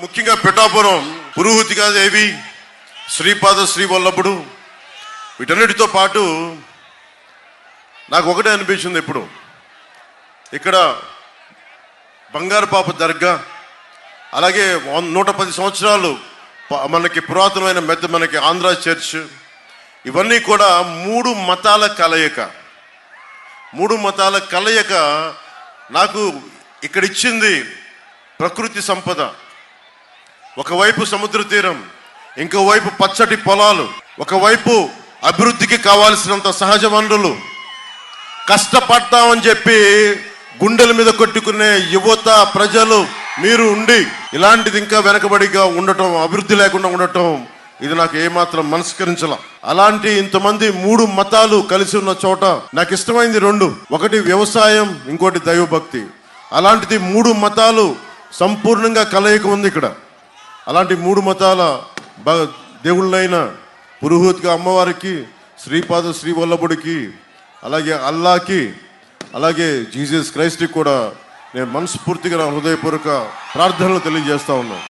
ముఖ్యంగా పిఠాపురం పురుహుతిగా దేవి శ్రీపాద శ్రీవల్లభుడు వీటన్నిటితో పాటు నాకు ఒకటే అనిపించింది ఇప్పుడు. ఇక్కడ బంగారు పాప దర్గా అలాగే నూట పది సంవత్సరాలు మనకి పురాతనమైన మెద్ద మనకి ఆంధ్ర చర్చ్ ఇవన్నీ కూడా మూడు మతాల కలయిక. మూడు మతాల కలయిక నాకు ఇక్కడ ఇచ్చింది ప్రకృతి సంపద. ఒకవైపు సముద్ర తీరం ఇంకోవైపు పచ్చటి పొలాలు ఒకవైపు అభివృద్ధికి కావాల్సినంత సహజ వనరులు. కష్టపడతామని చెప్పి గుండెల మీద కొట్టుకునే యువత ప్రజలు మీరు ఉండి ఇలాంటిది ఇంకా వెనకబడిగా ఉండటం అభివృద్ధి లేకుండా ఉండటం ఇది నాకు ఏమాత్రం మనస్కరించల. అలాంటి ఇంతమంది మూడు మతాలు కలిసి ఉన్న చోట నాకు ఇష్టమైంది రెండు. ఒకటి వ్యవసాయం ఇంకోటి దైవభక్తి. అలాంటిది మూడు మతాలు సంపూర్ణంగా కలయిక ఉంది ఇక్కడ. అలాంటి మూడు మతాల బ- దేవుళ్ళైన పురుహూత్గా అమ్మవారికి శ్రీపాద శ్రీవల్లభుడికి అలాగే అల్లాకి అలాగే జీసస్ క్రైస్ట్కి కూడా నేను మనస్ఫూర్తిగా నా హృదయపూర్వక ప్రార్థనలు తెలియజేస్తా ఉన్నాను.